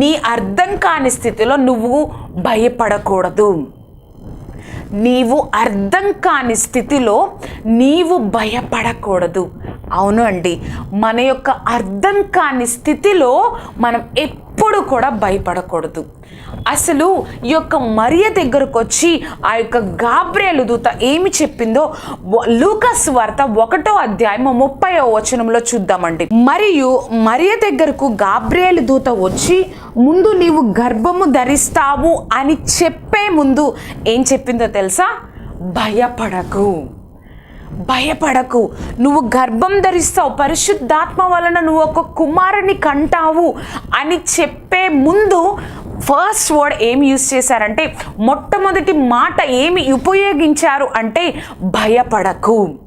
నీ అర్థం కాని స్థితిలో నువ్వు భయపడకూడదు. నీవు అర్థం కాని స్థితిలో నీవు భయపడకూడదు. అవును అండి. మన యొక్క అర్థం కాని స్థితిలో మనం ఎప్పుడు కూడా భయపడకూడదు. అసలు ఈ యొక్క మరియ దగ్గరకు వచ్చి ఆ యొక్క గాబ్రేలు దూత ఏమి చెప్పిందో లూకస్ వార్త ఒకటో అధ్యాయం ముప్పై వచనంలో చూద్దామండి. మరియు మరియ దగ్గరకు గాబ్రేలు దూత వచ్చి ముందు నీవు గర్భము ధరిస్తావు అని చెప్పే ముందు ఏం చెప్పిందో తెలుసా? భయపడకు. భయపడకు. నువ్వు గర్భం ధరిస్తావు. పరిశుద్ధాత్మ వలన నువ్వు ఒక కుమారుని కంటావు అని చెప్పే ముందు ఫస్ట్ వర్డ్ ఏమి యూజ్ చేశారంటే మొట్టమొదటి మాట ఏమి ఉపయోగించారు అంటే భయపడకు.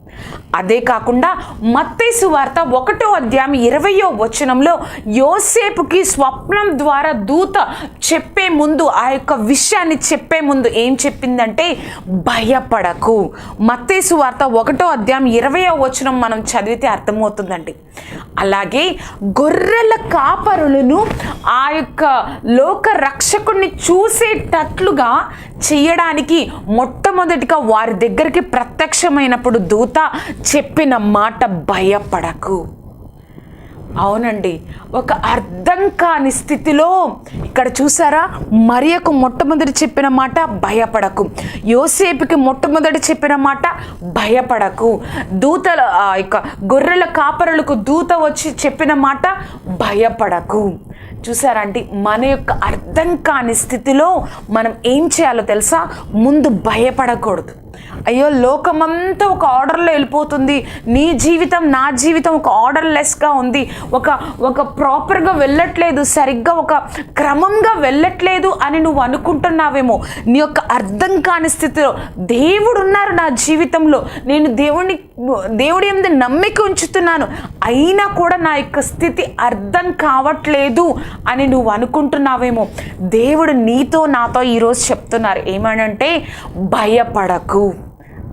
అదే కాకుండా మత్తైసు వార్త ఒకటో అధ్యాయం ఇరవయో వచనంలో యోసేపుకి స్వప్నం ద్వారా దూత చెప్పే ముందు ఆ యొక్క విషయాన్ని చెప్పే ముందు ఏం చెప్పిందంటే భయపడకు. మత్తైసు వార్త ఒకటో అధ్యాయం ఇరవయో వచనం మనం చదివితే అర్థమవుతుందండి. అలాగే గొర్రెల కాపరులను ఆ యొక్క లోక రక్షకుణ్ణి చూసేటట్లుగా చేయడానికి మొట్టమొదటిగా వారి దగ్గరికి ప్రత్యక్షమైనప్పుడు దూత చెప్పిన మాట భయపడకు. అవునండి ఒక అర్థం కాని స్థితిలో ఇక్కడ చూసారా? మరియకు మొట్టమొదటి చెప్పిన మాట భయపడకు. యోసేపుకి మొట్టమొదటి చెప్పిన మాట భయపడకు. దూతల ఆ యొక్క గొర్రెల కాపరులకు దూత వచ్చి చెప్పిన మాట భయపడకు. చూసారంటే మన యొక్క అర్థం కాని స్థితిలో మనం ఏం చేయాలో తెలుసా? ముందు భయపడకూడదు. అయ్యో లోకమంతా ఒక ఆర్డర్లో వెళ్ళిపోతుంది. నీ జీవితం నా జీవితం ఒక ఆర్డర్లెస్గా ఉంది. ఒక ఒక ప్రాపర్గా వెళ్ళట్లేదు సరిగ్గా ఒక క్రమంగా వెళ్ళట్లేదు అని నువ్వు అనుకుంటున్నావేమో. నీ యొక్క అర్థం కాని స్థితిలో దేవుడు ఉన్నారు నా జీవితంలో. నేను దేవుని దేవుడి మీద నమ్మిక ఉంచుతున్నాను. అయినా కూడా నా యొక్క స్థితి అర్థం కావట్లేదు అని నువ్వు అనుకుంటున్నావేమో. దేవుడు నీతో నాతో ఈరోజు చెప్తున్నారు. ఏమనంటే భయపడకు.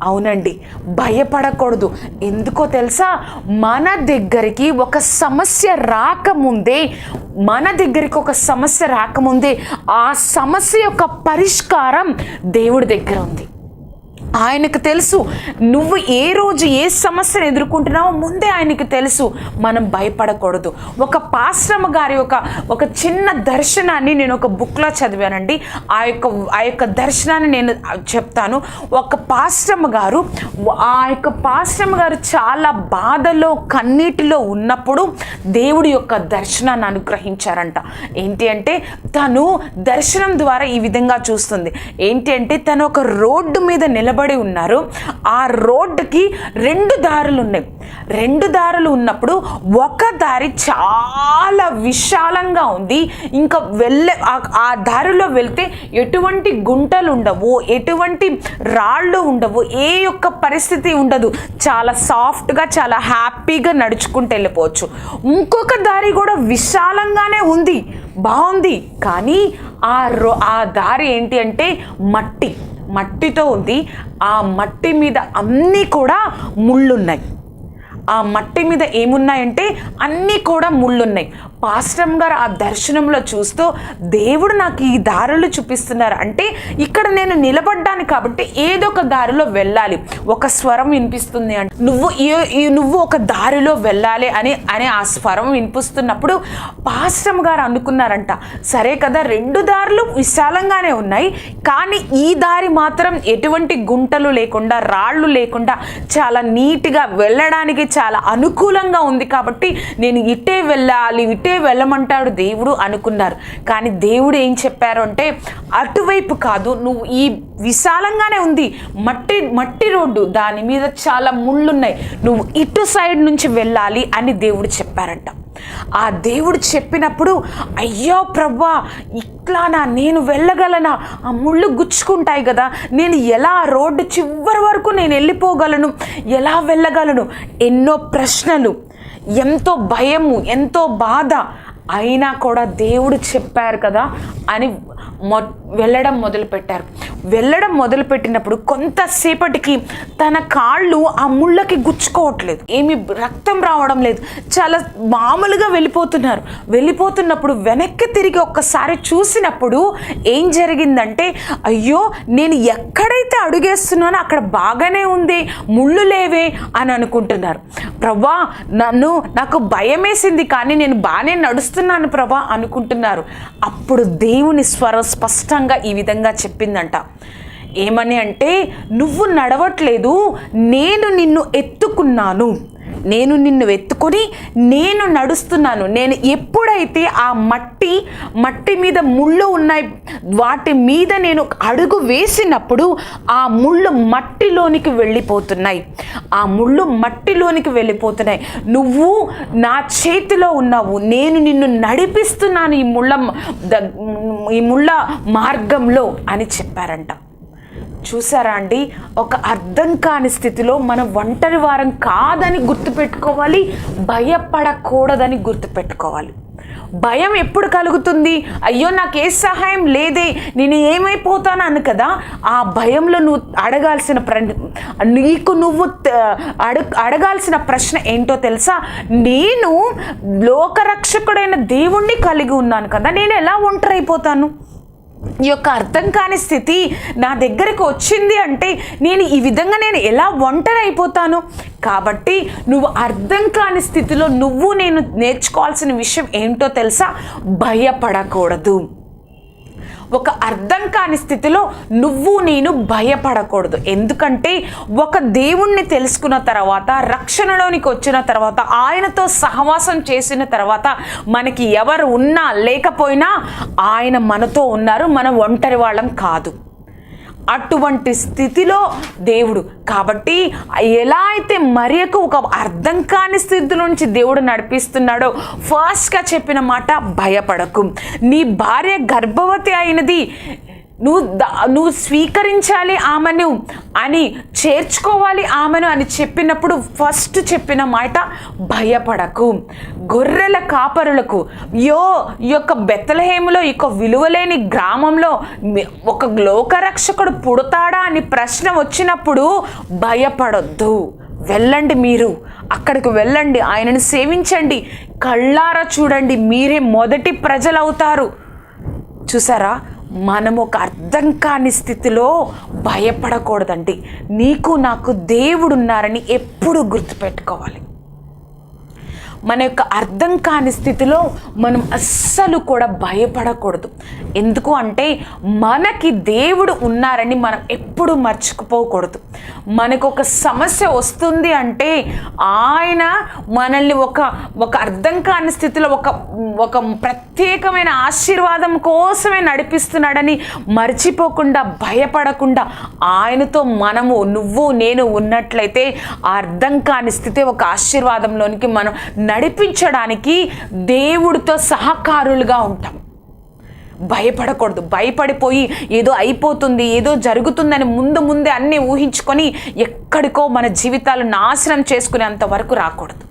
అవునండి భయపడకూడదు. ఎందుకో తెలుసా? మన దగ్గరికి ఒక సమస్య రాకముందే మన దగ్గరికి ఒక సమస్య రాకముందే ఆ సమస్య యొక్క పరిష్కారం దేవుడి దగ్గర ఉంది. ఆయనకు తెలుసు. నువ్వు ఏ రోజు ఏ సమస్యను ఎదుర్కొంటున్నావో ముందే ఆయనకు తెలుసు. మనం భయపడకూడదు. ఒక పాశ్రమ గారి ఒక ఒక చిన్న దర్శనాన్ని నేను ఒక బుక్లో చదివానండి. ఆ యొక్క ఆ యొక్క దర్శనాన్ని నేను చెప్తాను. ఒక పాశ్రమ గారు ఆ యొక్క పాశ్రమ గారు చాలా బాధలో కన్నీటిలో ఉన్నప్పుడు దేవుడి యొక్క దర్శనాన్ని అనుగ్రహించారంట. ఏంటి అంటే తను దర్శనం ద్వారా ఈ విధంగా చూస్తుంది. ఏంటి అంటే తను ఒక రోడ్డు మీద నిలబడి ఉన్నారు. ఆ రోడ్డుకి రెండు దారులు ఉన్నాయి. రెండు దారులు ఉన్నప్పుడు ఒక దారి చాలా విశాలంగా ఉంది. ఇంకా వెళ్ళే ఆ- ఆ దారిలో వెళ్తే ఎటువంటి గుంటలు ఉండవు ఎటువంటి రాళ్ళు ఉండవు ఏ యొక్క పరిస్థితి ఉండదు. చాలా సాఫ్ట్గా చాలా హ్యాపీగా నడుచుకుంటూ వెళ్ళిపోవచ్చు. ఇంకొక దారి కూడా విశాలంగానే ఉంది. బాగుంది. కానీ ఆ రో ఆ దారి ఏంటి అంటే మట్టి. మట్టితో ఉంది. ఆ మట్టి మీద అన్నీ కూడా ముళ్ళున్నాయి. ఆ మట్టి మీద ఏమున్నాయంటే అన్నీ కూడా ముళ్ళున్నాయి. పాస్టమ్ గారు ఆ దర్శనంలో చూస్తూ దేవుడు నాకు ఈ దారులు చూపిస్తున్నారు. అంటే ఇక్కడ నేను నిలబడ్డాను కాబట్టి ఏదో ఒక దారిలో వెళ్ళాలి. ఒక స్వరం వినిపిస్తుంది అంటే నువ్వు ఈ- నువ్వు ఒక దారిలో వెళ్ళాలి అని అనే ఆ స్వరం వినిపిస్తున్నప్పుడు పాస్టమ్ గారు అనుకున్నారంట సరే కదా రెండు దారులు విశాలంగానే ఉన్నాయి. కానీ ఈ దారి మాత్రం ఎటువంటి గుంటలు లేకుండా రాళ్ళు లేకుండా చాలా నీట్గా వెళ్ళడానికి చాలా అనుకూలంగా ఉంది కాబట్టి నేను ఇటే వెళ్ళాలి ఇటే వెళ్ళమంటాడు దేవుడు అనుకున్నారు. కానీ దేవుడు ఏం చెప్పారు అంటే అటువైపు కాదు నువ్వు ఈ విశాలంగానే ఉంది. మట్టి మట్టి రోడ్డు దాని మీద చాలా ముళ్ళున్నాయి. నువ్వు ఇటు సైడ్ నుంచి వెళ్ళాలి అని దేవుడు చెప్పారంట. ఆ దేవుడు చెప్పినప్పుడు అయ్యో ప్రభా ఇట్లానా నేను వెళ్ళగలనా? ఆ ముళ్ళు గుచ్చుకుంటాయి కదా. నేను ఎలా రోడ్డు చివరి వరకు నేను వెళ్ళిపోగలను? ఎలా వెళ్ళగలను? ఎన్నో ప్రశ్నలు. ఎంతో భయము ఎంతో బాధ అయినా కూడా దేవుడు చెప్పారు కదా అని మొ వెళ్ళడం మొదలుపెట్టారు. వెళ్ళడం మొదలుపెట్టినప్పుడు కొంతసేపటికి తన కాళ్ళు ఆ ముళ్ళకి గుచ్చుకోవట్లేదు. ఏమి రక్తం రావడం లేదు. చాలా మామూలుగా వెళ్ళిపోతున్నారు. వెళ్ళిపోతున్నప్పుడు వెనక్కి తిరిగి ఒక్కసారి చూసినప్పుడు ఏం జరిగిందంటే అయ్యో నేను ఎక్కడైతే అడుగేస్తున్నానో అక్కడ బాగానే ఉంది ముళ్ళు లేవే అని అనుకుంటున్నారు. ప్రభా నన్ను నాకు భయమేసింది కానీ నేను బాగానే నడుస్తున్నాను ప్రభా అనుకుంటున్నారు. అప్పుడు దేవుని స్వరం స్పష్టంగా ఈ విధంగా చెప్పిందంట. ఏమని అంటే నువ్వు నడవట్లేదు నేను నిన్ను ఎత్తుకున్నాను. నేను నిన్ను ఎత్తుకొని నేను నడుస్తున్నాను. నేను ఎప్పుడైతే ఆ మట్టి మట్టి మీద ముళ్ళు ఉన్నాయి వాటి మీద నేను అడుగు వేసినప్పుడు ఆ ముళ్ళు మట్టిలోనికి వెళ్ళిపోతున్నాయి. ఆ ముళ్ళు మట్టిలోనికి వెళ్ళిపోతున్నాయి. నువ్వు నా చేతిలో ఉన్నావు. నేను నిన్ను నడిపిస్తున్నాను ఈ ముళ్ళ ద- ఈ ముళ్ళ మార్గంలో అని చెప్పారంట. చూసారా అండి? ఒక అర్థం కాని స్థితిలో మనం ఒంటరి వారం కాదని గుర్తుపెట్టుకోవాలి భయపడకూడదని గుర్తుపెట్టుకోవాలి. భయం ఎప్పుడు కలుగుతుంది? అయ్యో నాకు ఏ సహాయం లేదే నేను ఏమైపోతానను కదా? ఆ భయంలో నువ్వు అడగాల్సిన ప్ర నీకు నువ్వు అడ అడగాల్సిన ప్రశ్న ఏంటో తెలుసా? నేను లోకరక్షకుడైన దేవుణ్ణి కలిగి ఉన్నాను కదా నేను ఎలా ఒంటరి అయిపోతాను యొక్క అర్థం కాని స్థితి నా దగ్గరకు వచ్చింది అంటే నేను ఈ విధంగా నేను ఎలా ఒంటరి అయిపోతాను కాబట్టి నువ్వు అర్థం కాని స్థితిలో నువ్వు నేను నేర్చుకోవాల్సిన విషయం ఏంటో తెలుసా? భయపడకూడదు. ఒక అర్థం కాని స్థితిలో నువ్వు నేను భయపడకూడదు. ఎందుకంటే ఒక దేవుణ్ణి తెలుసుకున్న తర్వాత రక్షణలోనికి వచ్చిన తర్వాత ఆయనతో సహవాసం చేసిన తర్వాత మనకి ఎవరు ఉన్నా లేకపోయినా ఆయన మనతో ఉన్నారు మనం ఒంటరి వాళ్ళం కాదు. అటువంటి స్థితిలో దేవుడు. కాబట్టి ఎలా అయితే మరియకు ఒక అర్థం కాని స్థితి నుంచి దేవుడు నడిపిస్తున్నాడో ఫస్ట్గా చెప్పిన మాట భయపడకు. నీ భార్య గర్భవతి అయినది నువ్వు నువ్వు స్వీకరించాలి ఆమెను అని చేర్చుకోవాలి ఆమెను అని చెప్పినప్పుడు ఫస్ట్ చెప్పిన మాట భయపడకు. గొర్రెల కాపరులకు యో ఈ యొక్క బెత్తలహేములో ఈ యొక్క విలువలేని గ్రామంలో ఒక లోకరక్షకుడు పుడతాడా అని ప్రశ్న వచ్చినప్పుడు భయపడొద్దు. వెళ్ళండి మీరు. అక్కడికి వెళ్ళండి. ఆయనను సేవించండి. కళ్ళారా చూడండి. మీరే మొదటి ప్రజలవుతారు. చూసారా? మనం ఒక అర్థం కాని స్థితిలో భయపడకూడదండి. నీకు నాకు దేవుడు ఉన్నారని ఎప్పుడు గుర్తుపెట్టుకోవాలి. మన యొక్క అర్థం కాని స్థితిలో మనం అస్సలు కూడా భయపడకూడదు. ఎందుకు అంటే మనకి దేవుడు ఉన్నారని మనం ఎప్పుడు మర్చిపోకూడదు. మనకు ఒక సమస్య వస్తుంది అంటే ఆయన మనల్ని ఒక ఒక అర్థం కాని స్థితిలో ఒక ఒక ప్రత్యేకమైన ఆశీర్వాదం కోసమే నడిపిస్తున్నాడని మర్చిపోకుండా భయపడకుండా ఆయనతో మనము నువ్వు నేను ఉన్నట్లయితే ఆ అర్థం కాని స్థితి ఒక ఆశీర్వాదంలోనికి మనం నడిపించడానికి దేవుడితో సహకారులుగా ఉంటాం. భయపడకూడదు. భయపడిపోయి ఏదో అయిపోతుంది ఏదో జరుగుతుందని ముందు ముందే అన్నీ ఊహించుకొని ఎక్కడికో మన జీవితాలు నాశనం చేసుకునేంత వరకు రాకూడదు.